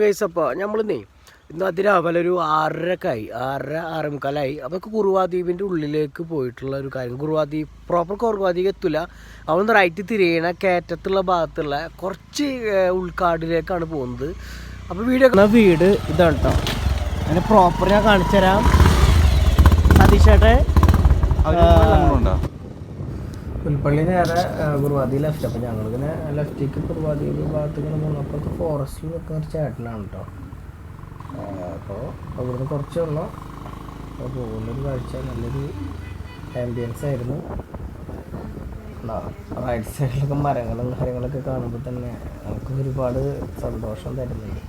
Case അപ്പോൾ നമ്മളിന്നേ ഇന്ന് അതിരാവിലെ ഒരു ആറരക്കായി ആറര ആറ് മുക്കാലായി അപ്പോൾ കുറുവാദ്വീപിന്റെ ഉള്ളിലേക്ക് പോയിട്ടുള്ള ഒരു കാര്യം. കുറുവാദ്വീപ് പ്രോപ്പർ കുറുവാദ്വീപ് എത്തില്ല അവിടുന്ന് റൈറ്റ് തിരിയണ കയറ്റത്തുള്ള ഭാഗത്തുള്ള കുറച്ച് ഉൾക്കാടിലേക്കാണ് പോകുന്നത്. അപ്പോൾ വീട് വീട് ഇതാണ് കേട്ടോ അങ്ങനെ പ്രോപ്പർ ഞാൻ കാണിച്ചു തരാം സതീഷേട്ടെ പുൽപ്പള്ളി നേരെ കുറുവാതി ലെഫ്റ്റ് അപ്പോൾ ഞങ്ങളിങ്ങനെ കുറുവാതി കുറുവാദി ഭാഗത്തേക്ക് പോകുന്നപ്പോൾ ഫോറസ്റ്റിൽ നിൽക്കുന്ന ഒരു ചേട്ടനാണ് കേട്ടോ അപ്പോൾ അവിടുന്ന് കുറച്ച് വന്നു. അപ്പോൾ പോകുന്നൊരു കാഴ്ച നല്ലൊരു ആംബിയൻസ് ആയിരുന്നു. റൈറ്റ് സൈഡിലൊക്കെ മരങ്ങളും കാര്യങ്ങളൊക്കെ കാണുമ്പോൾ തന്നെ നമുക്ക് ഒരുപാട് സന്തോഷം തരുന്നുണ്ട്.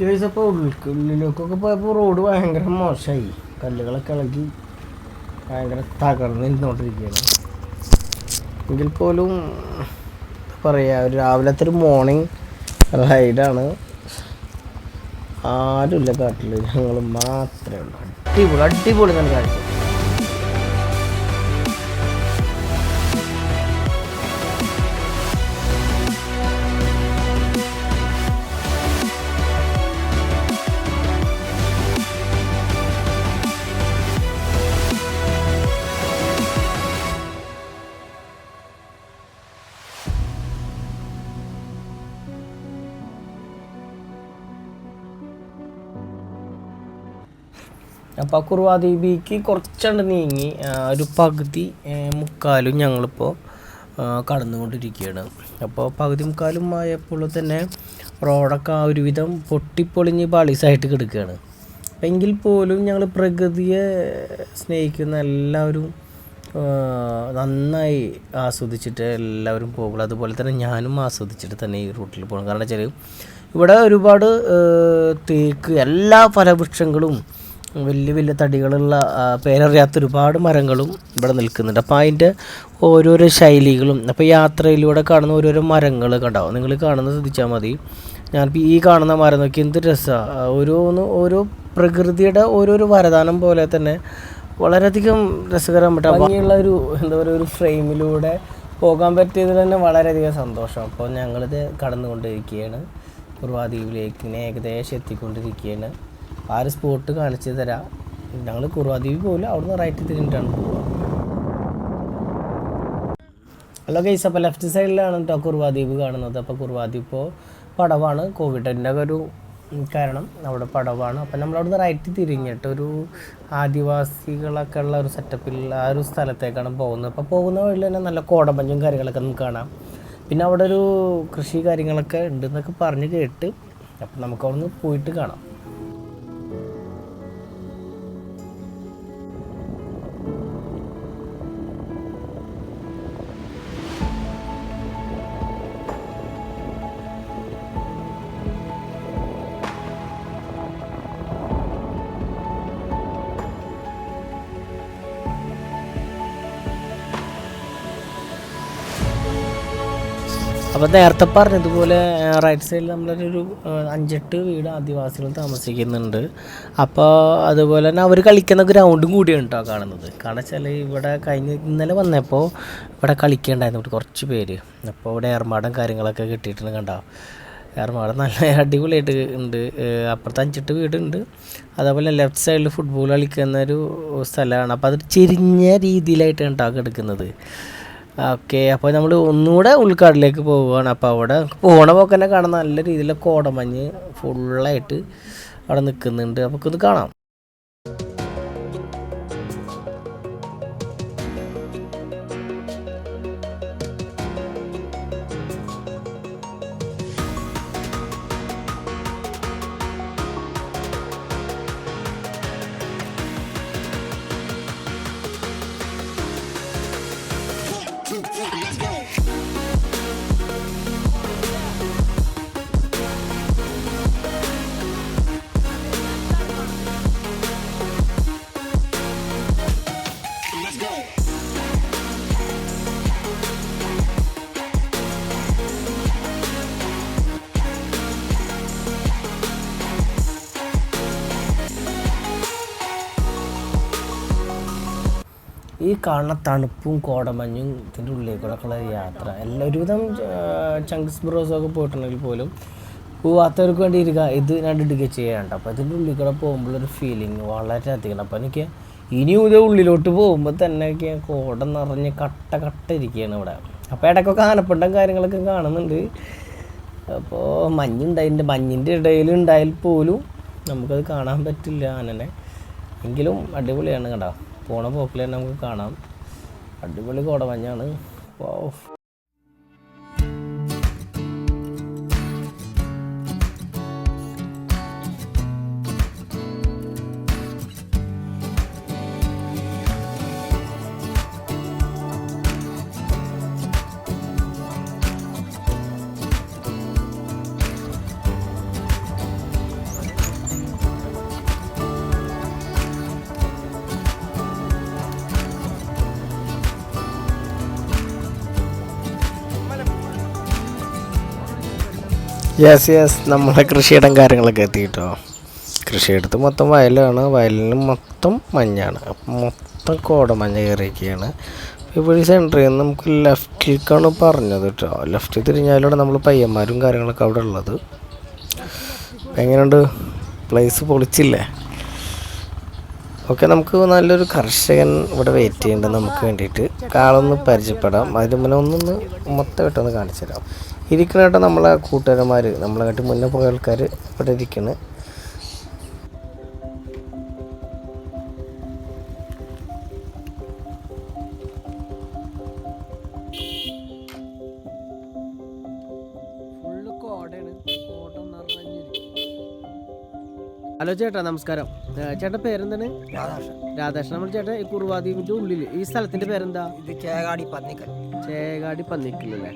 ഇപ്പോൾ ഉള്ളിലേക്കൊക്കെ പോയപ്പോൾ റോഡ് ഭയങ്കര മോശമായി കല്ലുകളൊക്കെ ഇളകി ഭയങ്കര തകർന്ന് ഇരുന്നോണ്ടിരിക്കുകയാണ് എങ്കിൽ പോലും പറയാ ഒരു രാവിലത്തെ ഒരു മോർണിംഗ് റൈഡാണ് ആരുമില്ല കാട്ടിൽ ഞങ്ങൾ മാത്രമേ ഉള്ളൂ. അടിപൊളി അടിപൊളി തന്നെ കാഴ്ച. അപ്പോൾ കുറുവാ ദ്വീപിക്ക് കുറച്ചുണ്ട് നീങ്ങി ഒരു പകുതി മുക്കാലും ഞങ്ങളിപ്പോൾ ആ, കടന്നുകൊണ്ടിരിക്കുകയാണ്. അപ്പോൾ പകുതി മുക്കാലും ആയപ്പോൾ തന്നെ റോഡൊക്കെ ആ ഒരുവിധം പൊട്ടിപ്പൊളിഞ്ഞ് പാളീസായിട്ട് കിടക്കുകയാണ്. എങ്കിൽ പോലും ഞങ്ങൾ പ്രകൃതിയെ സ്നേഹിക്കുന്ന എല്ലാവരും ആ, നന്നായി ആസ്വദിച്ചിട്ട് എല്ലാവരും പോകുള്ളൂ അതുപോലെ തന്നെ ഞാനും ആസ്വദിച്ചിട്ട് തന്നെ ഈ റൂട്ടിൽ പോകണം കാരണം വെച്ചാൽ ഇവിടെ ഒരുപാട് ആ, തേക്ക് എല്ലാ ഫലവൃക്ഷങ്ങളും വലിയ വലിയ തടികളുള്ള പേരറിയാത്ത ഒരുപാട് മരങ്ങളും ഇവിടെ നിൽക്കുന്നുണ്ട്. അപ്പോൾ അതിന്റെ ഓരോരോ ശൈലികളും അപ്പോൾ യാത്രയിലൂടെ കാണുന്ന ഓരോരോ മരങ്ങൾ കണ്ടാവും നിങ്ങൾ കാണുന്നത് ശ്രദ്ധിച്ചാൽ മതി. ഞാനിപ്പോൾ ഈ കാണുന്ന മരം നോക്കി എന്ത് രസമാണ് ഓരോന്ന് ഓരോ പ്രകൃതിയുടെ ഓരോരോ വരദാനം പോലെ തന്നെ വളരെയധികം രസകരമായിട്ട് ഭംഗിയുള്ള ഒരു എന്താ പറയുക ഒരു ഫ്രെയിമിലൂടെ പോകാൻ പറ്റിയതിൽ തന്നെ വളരെയധികം സന്തോഷം. അപ്പോൾ ഞങ്ങളിത് കടന്നുകൊണ്ടിരിക്കുകയാണ്. കുർവാദ്വീപിലേക്ക് ഏകദേശം എത്തിക്കൊണ്ടിരിക്കുകയാണ്. ആ ഒരു സ്പോട്ട് കാണിച്ചു തരാം. ഞങ്ങൾ കുറുവാദ്വീപ് പോലും അവിടുന്ന് റൈറ്റ് തിരിഞ്ഞിട്ടാണ് പോവുക. ഹലോ ഗൈസ് അപ്പോൾ ലെഫ്റ്റ് സൈഡിലാണ് കേട്ടോ കുറുവാദ്വീപ് കാണുന്നത്. അപ്പോൾ കുറുവാദ്വീപ് ഇപ്പോൾ പടവാണ് കോവിഡിന്റെ ഒരു കാരണം. അവിടെ പടവാണ്. അപ്പം നമ്മളവിടുന്ന് റൈറ്റ് തിരിഞ്ഞിട്ട് ഒരു ആദിവാസികളൊക്കെ ഉള്ള ഒരു സെറ്റപ്പിൽ ആ ഒരു സ്ഥലത്തേക്കാണ് പോകുന്നത്. അപ്പോൾ പോകുന്ന വഴിയിൽ തന്നെ നല്ല കോടമഞ്ഞും കാര്യങ്ങളൊക്കെ നമുക്ക് കാണാം. പിന്നെ അവിടെ ഒരു കൃഷി കാര്യങ്ങളൊക്കെ ഉണ്ടെന്നൊക്കെ പറഞ്ഞ് കേട്ട് അപ്പം നമുക്ക് അവിടുന്ന് പോയിട്ട് കാണാം. അപ്പോൾ നേരത്തെ പറഞ്ഞതുപോലെ റൈറ്റ് സൈഡിൽ നമ്മളൊരു അഞ്ചെട്ട് വീട് ആദിവാസികൾ താമസിക്കുന്നുണ്ട്. അപ്പോൾ അതുപോലെ തന്നെ അവർ കളിക്കുന്ന ഗ്രൗണ്ടും കൂടിയാണ് കേട്ടോ കാണുന്നത്. കാരണം വെച്ചാൽ ഇവിടെ കഴിഞ്ഞ ഇന്നലെ വന്നപ്പോൾ ഇവിടെ കളിക്കേണ്ടായിരുന്നു കുറച്ച് പേര്. അപ്പോൾ ഇവിടെ ഏർമാടം കാര്യങ്ങളൊക്കെ കിട്ടിയിട്ടുണ്ട് കണ്ടോ? ഏർമാടം നല്ല അടിപൊളിയായിട്ട് ഉണ്ട്. അപ്പുറത്ത് അഞ്ചെട്ട് വീടുണ്ട്. അതേപോലെ ലെഫ്റ്റ് സൈഡിൽ ഫുട്ബോൾ കളിക്കുന്ന ഒരു സ്ഥലമാണ്. അപ്പോൾ അത് ചെരിഞ്ഞ രീതിയിലായിട്ടാണ് കേട്ടോ കിടക്കുന്നത്. ഓക്കെ അപ്പോൾ നമ്മൾ ഒന്നുകൂടെ ഉൾക്കാടിലേക്ക് പോവുകയാണ്. അപ്പോൾ അവിടെ പോണ പോക്ക് തന്നെ കാണാൻ നല്ല രീതിയിലുള്ള കോടമഞ്ഞ് ഫുള്ളായിട്ട് അവിടെ നിൽക്കുന്നുണ്ട്. അപ്പോൾ ഇത് കാണാം. ഈ കാണുന്ന തണുപ്പും കോടമഞ്ഞും ഇതിന്റെ ഉള്ളിൽ യാത്ര. എല്ലാ ഒരുവിധം ചങ്ക്സ് ബ്രോസൊക്കെ പോയിട്ടുണ്ടെങ്കിൽ പോലും പോവാത്തവർക്ക് വേണ്ടി ഇരിക്കുക ഇത് ഞാൻ ഇടുക ചെയ്യാണ്ട് അപ്പോൾ ഇതിന്റെ ഉള്ളിൽ കൂടെ പോകുമ്പോഴൊരു ഫീലിംഗ് വളരെയധികം അപ്പോൾ എനിക്ക് ഇനിയും ഇത് ഉള്ളിലോട്ട് പോകുമ്പോൾ തന്നെ കോട നിറഞ്ഞ് കട്ട കട്ട ഇരിക്കുകയാണ് ഇവിടെ. അപ്പോൾ ഇടയ്ക്കൊക്കെ ആനപ്പണ്ടം കാര്യങ്ങളൊക്കെ കാണുന്നുണ്ട്. അപ്പോൾ മഞ്ഞുണ്ടായിന്റെ മഞ്ഞിന്റെ ഇടയിൽ ഉണ്ടായാൽ പോലും നമുക്കത് കാണാൻ പറ്റില്ല ആനനെ. എങ്കിലും അടിപൊളിയാണ് കണ്ടോ? പോണ തന്നെ നമുക്ക് കാണാം. അടിപൊളി കോടമഞ്ഞാണ്. അപ്പോൾ യെസ് യെസ് നമ്മളെ കൃഷിയിടം കാര്യങ്ങളൊക്കെ എത്തിയിട്ടോ? കൃഷിയിടത്ത് മൊത്തം വയലാണ്. വയലിന് മൊത്തം മഞ്ഞാണ്. മൊത്തം കോടമഞ്ഞ് കയറിയൊക്കെയാണ് ഇവിടെ സെന്ററിൽ നിന്ന് നമുക്ക് ലെഫ്റ്റിലേക്കാണ് പറഞ്ഞത് കേട്ടോ. ലെഫ്റ്റിൽ തിരിഞ്ഞാലാണ് നമ്മൾ പയ്യന്മാരും കാര്യങ്ങളൊക്കെ അവിടെ ഉള്ളത്. എങ്ങനെയുണ്ട്? പ്ലേസ് പൊളിച്ചില്ലേ? ഓക്കെ നമുക്ക് നല്ലൊരു കർഷകൻ ഇവിടെ വെയിറ്റ് ചെയ്യുന്നുണ്ട് നമുക്ക് വേണ്ടിയിട്ട്. കാളൊന്ന് പരിചയപ്പെടാം. അതിന് മുന്നേ ഒന്നൊന്ന് മൊത്തമായിട്ടൊന്ന് കാണിച്ചു തരാം ഇരിക്കണേട്ടോ നമ്മളെ കൂട്ടുകാരന്മാർ നമ്മളെ കാട്ടി മുന്നേ പോയ ആൾക്കാർ ഇവിടെ കോട ഹലോ ചേട്ടാ നമസ്കാരം. ചേട്ടൻ ചേട്ടാ പേരെന്താണ്? രാധാകൃഷ്ണൻ. രാധാകൃഷ്ണൻ. നമ്മൾ ചേട്ടാ ഈ കുറുവാദ്വീപിന്റെ ഉള്ളിൽ ഈ സ്ഥലത്തിന്റെ പേരെന്താ? ഇത് ചേകാടി പന്നിക്കൽ. ചേകാടി പന്നിക്കില്ലല്ലേ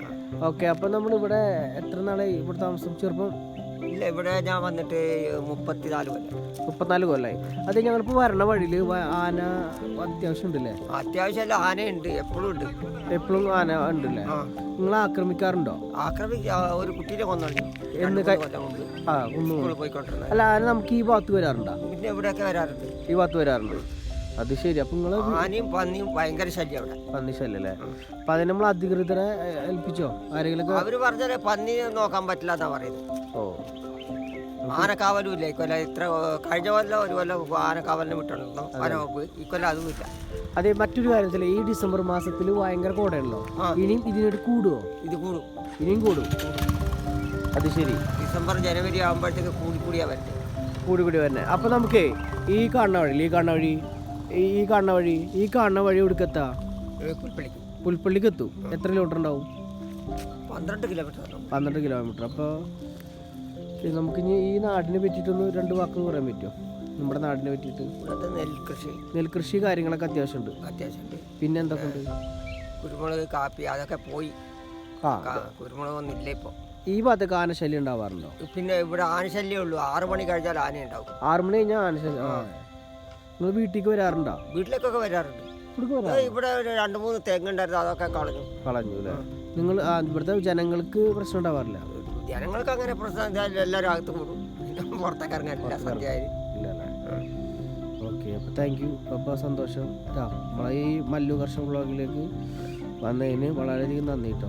ഓക്കെ അപ്പൊ നമ്മൾ ഇവിടെ എത്ര നാളായി ഇവിടെ താമസം? ചെറുപ്പം? ഇല്ല ഇവിടെ ഞാൻ വന്നിട്ട് മുപ്പത്തിനാല് കൊല്ലം. മുപ്പത്തിനാല് കൊല്ലായി. അത് ഞങ്ങളിപ്പോ വരണ വഴിയിൽ ആന അത്യാവശ്യം ഉണ്ടല്ലേ? അത്യാവശ്യം ആനയുണ്ട് എപ്പോഴും ഉണ്ട് എപ്പോഴും ആന ഉണ്ടല്ലേ? നിങ്ങൾ ആക്രമിക്കാറുണ്ടോ? ആക്രമിക്ക ഒരു കുട്ടീനെ കൊന്നുണ്ട് എന്ന് ആ പോയിക്കൊണ്ടിരുന്നത് അല്ല ആന നമുക്ക് ഈ ഭാഗത്ത് വരാറുണ്ടോ? പിന്നെ ഇവിടെയൊക്കെ വരാറുണ്ട്. ഈ ഭാഗത്ത് വരാറുണ്ട്? അത് ശരി. അപ്പൊ നിങ്ങൾ ആനയും പന്നിയും ഭയങ്കര ശല്യം അവിടെ. പന്നി ശല്യല്ലേ? അപ്പൊ അതിന് നമ്മൾ അധികൃതരെ ഏൽപ്പിച്ചോ? ആരെങ്കിലും അവർ പറഞ്ഞാൽ പന്നി നോക്കാൻ പറ്റില്ല എന്നാ പറയുന്നത്. ഓ. ആനക്കാവലും ഇല്ല ഇക്കൊല്ലം ഇത്ര കഴിഞ്ഞ കൊല്ലം ഒരു കൊല്ലം ആനക്കാവലിന് വിട്ടുണ്ടോ വനവകുപ്പ് ഇക്കൊല്ലം അതുമില്ല അതെ മറ്റൊരു കാര്യത്തിൽ ഈ ഡിസംബർ മാസത്തിൽ ഭയങ്കര കോടയാണല്ലോ. ഇനിയും ഇതിനോട് കൂടുവോ? ഇത് കൂടും. ഇനിയും കൂടും. അത് ശരി. ഡിസംബർ ജനുവരി ആകുമ്പോഴത്തേക്ക് കൂടി കൂടിയാ വരട്ടെ കൂടി കൂടി വരണേ. അപ്പൊ നമുക്ക് ഈ കാണുന്ന വഴി ഈ കാണുന്ന വഴി ഈ കാണുന്ന വഴി ഈ കാണുന്ന വഴി എടുക്കത്താ പുൽപ്പള്ളിക്ക്. പുൽപ്പള്ളിക്ക് എത്തും. എത്ര കിലോമീറ്റർ ഉണ്ടാവും? പന്ത്രണ്ട് കിലോമീറ്റർ. പന്ത്രണ്ട് കിലോമീറ്റർ അപ്പോൾ നമുക്ക് ഇനി ഈ നാടിനെ പറ്റിയിട്ടൊന്ന് രണ്ട് വാക്ക് പറയാൻ പറ്റുമോ? നമ്മുടെ നാടിനെ പറ്റിയിട്ട്. ഇവിടുത്തെ നെൽകൃഷി. നെൽകൃഷി കാര്യങ്ങളൊക്കെ അത്യാവശ്യമുണ്ട്. അത്യാവശ്യമുണ്ട്. പിന്നെ എന്തൊക്കെ ഉണ്ട് കുരുമുളക് കാപ്പി അതൊക്കെ പോയി. ആ. കുരുമുളക് ഒന്നില്ല ഇപ്പോൾ ഈ ഭാഗത്തൊക്കെ ആനശല്യം ഉണ്ടാവാറുണ്ടോ? പിന്നെ ഇവിടെ ആനശല്യമേ ഉള്ളൂ. ആറു മണി കഴിഞ്ഞാൽ ആന ഉണ്ടാവും ആറ് മണി കഴിഞ്ഞാൽ ആനശല്യം നിങ്ങൾ വീട്ടിലേക്ക് വരാറുണ്ടോ? വീട്ടിലേക്കൊക്കെ വരാറുണ്ട്. വരാം ഇവിടെ രണ്ട് മൂന്ന് തെങ്ങുണ്ടായിരുന്നു അതൊക്കെ കളഞ്ഞു. കളഞ്ഞു അല്ലേ? നിങ്ങൾ ഇവിടുത്തെ ജനങ്ങൾക്ക് പ്രശ്നം ഉണ്ടാവാറില്ല? ജനങ്ങൾക്ക് അങ്ങനെ പ്രശ്നം എല്ലാവരും അകത്ത് കൂടും. പുറത്തേക്ക് ഇറങ്ങാനില്ല സന്ധ്യ ഓക്കെ അപ്പോൾ താങ്ക് യു അപ്പോൾ സന്തോഷം. നമ്മളെ ഈ മല്ലു കർഷക ബ്ലോഗിലേക്ക് വന്നതിന് വളരെയധികം നന്ദി കേട്ടോ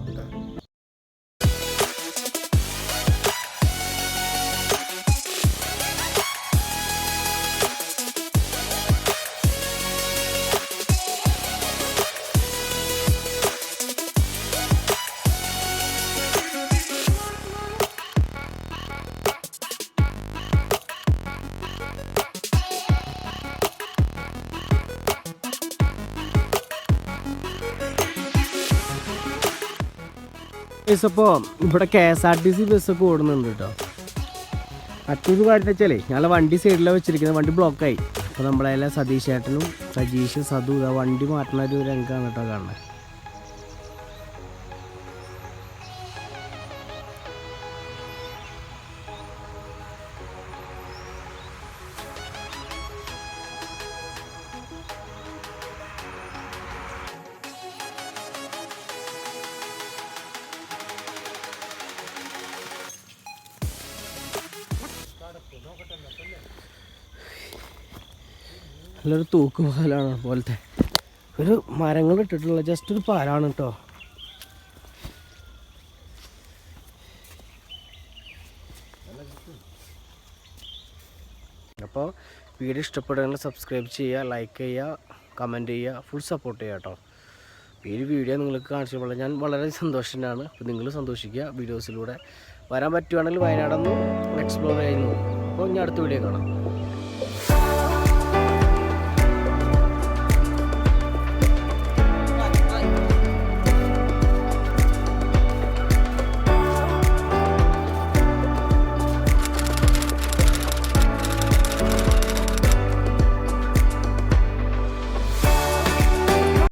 ബസ് അപ്പോൾ ഇവിടെ K S R T C ബസ്സൊക്കെ ഓടുന്നുണ്ട് കേട്ടോ. മറ്റൊരു കാര്യം വെച്ചാലേ ഞങ്ങളെ വണ്ടി സൈഡിലാണ് വെച്ചിരിക്കുന്നത് വണ്ടി ബ്ലോക്കായി അപ്പോൾ നമ്മളെല്ലാം സതീഷ് ഏട്ടനും സജീഷ് സതു വണ്ടി മാറ്റുന്ന ഒരു രംഗമാണ് കേട്ടോ കാണുന്നത്. നല്ലൊരു തൂക്കുപാലാണ് പോലത്തെ ഒരു മരങ്ങൾ ഇട്ടിട്ടുള്ള ജസ്റ്റ് ഒരു പാലാണ് കേട്ടോ അപ്പോൾ വീഡിയോ ഇഷ്ടപ്പെടുകയാണെങ്കിൽ സബ്സ്ക്രൈബ് ചെയ്യുക ലൈക്ക് ചെയ്യുക കമന്റ് ചെയ്യുക ഫുൾ സപ്പോർട്ട് ചെയ്യുക കേട്ടോ ഈ ഒരു വീഡിയോ നിങ്ങൾക്ക് കാണിച്ചപ്പോൾ ഞാൻ വളരെ സന്തോഷനാണ് അപ്പോൾ നിങ്ങൾ സന്തോഷിക്കുക വീഡിയോസിലൂടെ വരാൻ പറ്റുവാണെങ്കിൽ വയനാടൊന്നും എക്സ്പ്ലോർ ചെയ്യുന്നു അപ്പോൾ ഞാൻ അടുത്ത വീഡിയോ കാണാം.